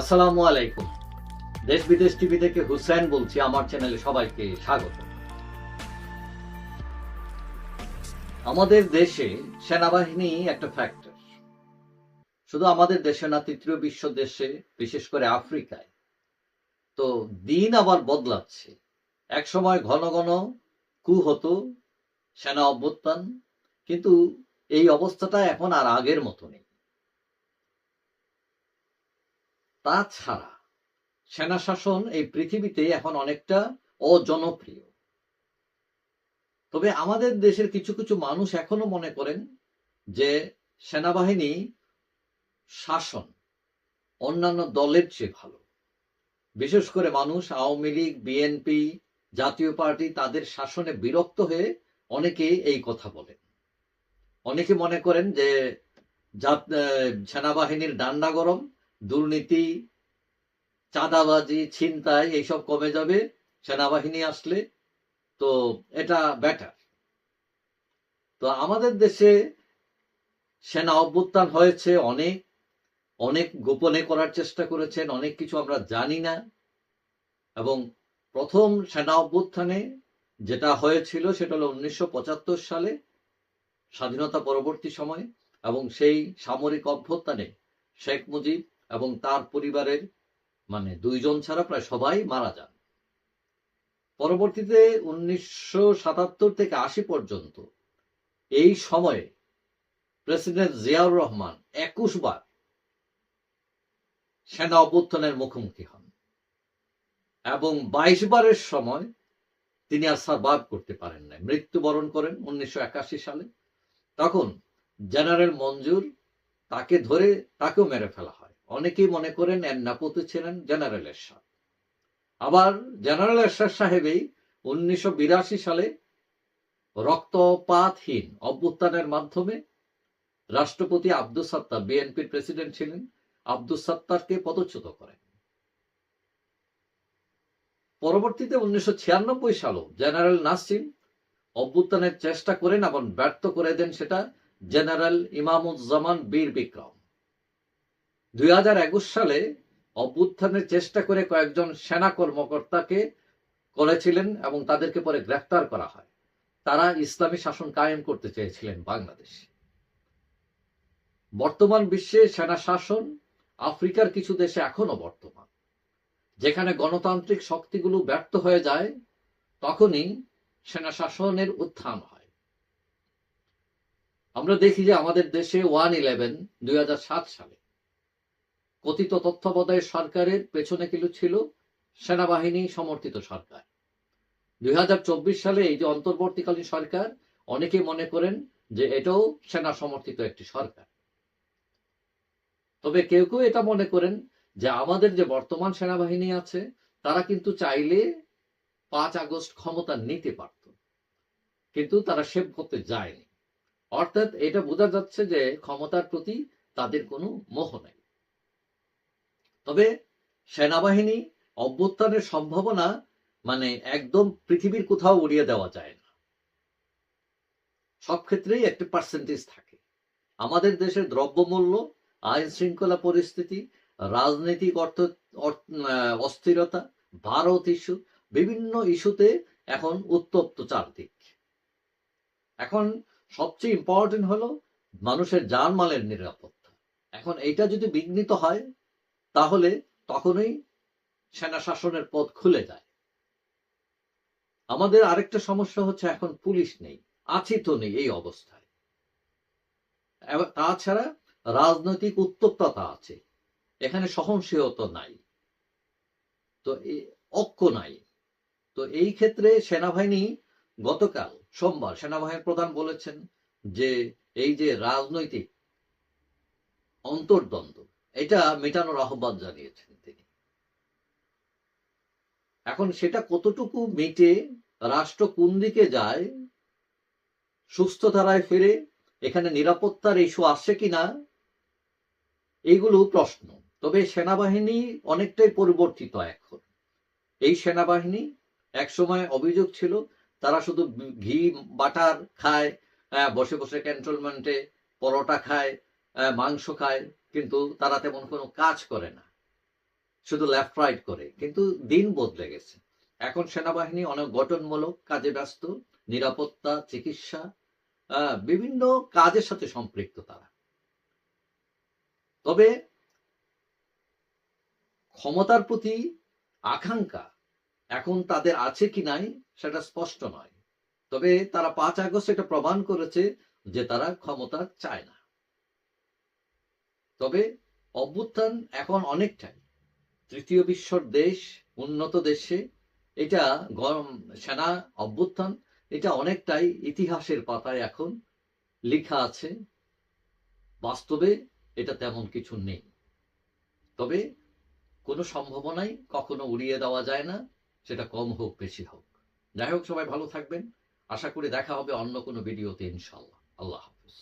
আসসালামু আলাইকুম। দেশ বিদেশ টিভি থেকে হুসেন বলছি, আমার চ্যানেলে সবাইকে স্বাগত। আমাদের দেশে সেনাবাহিনী একটা ফ্যাক্টর শুধু আমাদের দেশে না, তৃতীয় বিশ্ব দেশে, বিশেষ করে আফ্রিকায়। তো দিন আবার বদলাচ্ছে। এক সময় ঘন ঘন কু হতো সেনা অভ্যুত্থান, কিন্তু এই অবস্থাটা এখন আর আগের মতো নেই। তাছাড়া সেনা শাসন এই পৃথিবীতে এখন অনেকটা অজনপ্রিয়। তবে আমাদের দেশের কিছু কিছু মানুষ এখনও মনে করেন যে সেনাবাহিনী শাসন অন্যান্য দলের চেয়ে ভালো। বিশেষ করে মানুষ, আওয়ামী লীগ, বিএনপি জাতীয় পার্টি তাদের শাসনে বিরক্ত হয়ে অনেকে এই কথা বলেন। অনেকে মনে করেন যে সেনাবাহিনীর ডান্ডা গরম দুর্নীতি, চাঁদাবাজি, ছিনতাই, এইসব কমে যাবে, সেনাবাহিনী আসলে, তো এটা বেটার তো আমাদের দেশে সেনা অভ্যুত্থান হয়েছে অনেক অনেক গোপনে করার চেষ্টা করেছেন, অনেক কিছু আমরা জানি না, এবং প্রথম সেনা অভ্যুত্থানে যেটা হয়েছিল সেটা হলো উনিশশো পঁচাত্তর সালে, স্বাধীনতা পরবর্তী সময়ে, এবং সেই সামরিক অভ্যুত্থানে শেখ মুজিব এবং তার পরিবারের মানে দুইজন ছাড়া প্রায় সবাই মারা যান। পরবর্তীতে উনিশশো সাতাত্তর থেকে আশি পর্যন্ত এই সময়ে প্রেসিডেন্ট জিয়াউর রহমান একুশ বার সেনা অভ্যুত্থানের মুখোমুখি হন এবং বাইশ বারের সময় তিনি আর সার্ভাইভ করতে পারেন নাই। মৃত্যুবরণ করেন উনিশশো একাশি সালে। তখন জেনারেল মঞ্জুর তাকে ধরে তাকেও মেরে ফেলা হয়। অনেকেই মনে করেন এর নাপতি ছিলেন জেনারেল এরশাদ। আবার জেনারেল এরশাদ সাহেবই উনিশশো সালে রক্তপাতহীন অভ্যুত্থানের মাধ্যমে রাষ্ট্রপতি আব্দুল সাত্তার, বিএনপির প্রেসিডেন্ট ছিলেন আব্দুল সাত্তারকে পদচ্যুত করেন। পরবর্তীতে উনিশশো ছিয়ানব্বই সালও জেনারেল নাসিম অভ্যুত্থানের চেষ্টা করেন এবং ব্যর্থ করে দেন সেটা জেনারেল ইমামুজ্জামান বীর বিক্রম। দুই হাজার একুশ সালে অভ্যুত্থানের চেষ্টা করে কয়েকজন সেনা কর্মকর্তাকে করেছিলেন এবং তাদেরকে পরে গ্রেফতার করা হয়। তারা ইসলামী শাসন কায়েম করতে চেয়েছিলেন বাংলাদেশে। বর্তমান বিশ্বে সেনা শাসন আফ্রিকার কিছু দেশে এখনও বর্তমান। যেখানে গণতান্ত্রিক শক্তিগুলো ব্যর্থ হয়ে যায়, তখনই সেনা শাসনের উত্থান হয়। আমরা দেখি যে আমাদের দেশে ওয়ান ইলেভেন দুই হাজার সাত সালে কথিত তত্ত্বাবধায়ক সরকারের পেছনে কিন্তু ছিল সেনাবাহিনী সমর্থিত সরকার। দুই সালে এই যে অন্তর্বর্তীকালীন সরকার অনেকে মনে করেন যে এটাও সেনা সমর্থিত একটি সরকার। তবে কেউ কেউ এটা মনে করেন যে আমাদের যে বর্তমান সেনাবাহিনী আছে, তারা কিন্তু চাইলে পাঁচ আগস্ট ক্ষমতা নিতে পারত, কিন্তু তারা সেভ করতে যায়নি। অর্থাৎ এটা বোঝা যাচ্ছে যে ক্ষমতার প্রতি তাদের কোনো মোহ নেই। তবে সেনাবাহিনী অভ্যুত্থানের সম্ভাবনা মানে একদম পৃথিবীর কোথাও উড়িয়ে দেওয়া যায় না। সব ক্ষেত্রেই একটি পার্সেন্টেজ থাকে। আমাদের দেশের দ্রব্যমূল্য, আইন শৃঙ্খলা পরিস্থিতি, রাজনৈতিক অর্থ অস্থিরতা, ভারত ইস্যু বিভিন্ন ইস্যুতে এখন উত্তপ্ত চারদিক। এখন সবচেয়ে ইম্পর্টেন্ট হলো মানুষের জানমালের নিরাপত্তা। এখন এইটা যদি বিঘ্নিত হয় তাহলে তখনই সেনা শাসনের পথ খুলে যায়। আমাদের আরেকটা সমস্যা হচ্ছে এখন পুলিশ নেই আছি তো নেই এই অবস্থায়। তাছাড়া রাজনৈতিক উত্তপ্ততা আছে, এখানে সহনশীলতা নাই, তো ঐক্য নাই। তো এই ক্ষেত্রে সেনাবাহিনী গতকাল, সোমবার সেনাবাহিনীর প্রধান বলেছেন যে এই যে রাজনৈতিক অন্তর্দ্বন্দ্ব এটা মেটানোর আহ্বান জানিয়েছেন তিনি। এখন সেটা কতটুকু মিটে রাষ্ট্র কোন দিকে যায় সুস্থ ধারায় ফিরে এখানে নিরাপত্তার ইস্যু আসছে কিনা এইগুলো প্রশ্ন। তবে সেনাবাহিনী অনেকটাই পরিবর্তিত এখন। এই সেনাবাহিনী একসময় অভিযোগ ছিল তারা শুধু ঘি বাটার খায় আহ, বসে বসে ক্যান্টনমেন্টে পরোটা খায় মাংস খায়, কিন্তু তারা তেমন কোনো কাজ করে না। শুধু লেফট রাইট করে, কিন্তু দিন বদলে গেছে। এখন সেনাবাহিনী অনেক গঠনমূলক, কাজে ব্যস্ত, নিরাপত্তা, চিকিৎসা বিভিন্ন কাজের সাথে সম্পৃক্ত তারা। তবে ক্ষমতার প্রতি আকাঙ্ক্ষা এখন তাদের আছে কি নাই, সেটা স্পষ্ট নয়। তবে তারা পাঁচ আগস্ট এটা প্রমাণ করেছে যে তারা ক্ষমতা চায় না। তবে অভ্যুত্থান এখন অনেকটাই তৃতীয় বিশ্বর দেশ, উন্নত দেশে, এটা গরম, সেনা অভ্যুত্থান, এটা অনেকটাই ইতিহাসের পাতায় এখন লেখা আছে। বাস্তবে এটা তেমন কিছু নেই। তবে কোনো সম্ভাবনাই কখনো উড়িয়ে দেওয়া যায় না, সেটা কম হোক, বেশি হোক। যাই হোক, সবাই ভালো থাকবেন। আশা করি দেখা হবে অন্য কোনো ভিডিওতে ইনশাল্লাহ আল্লাহ হাফিজ।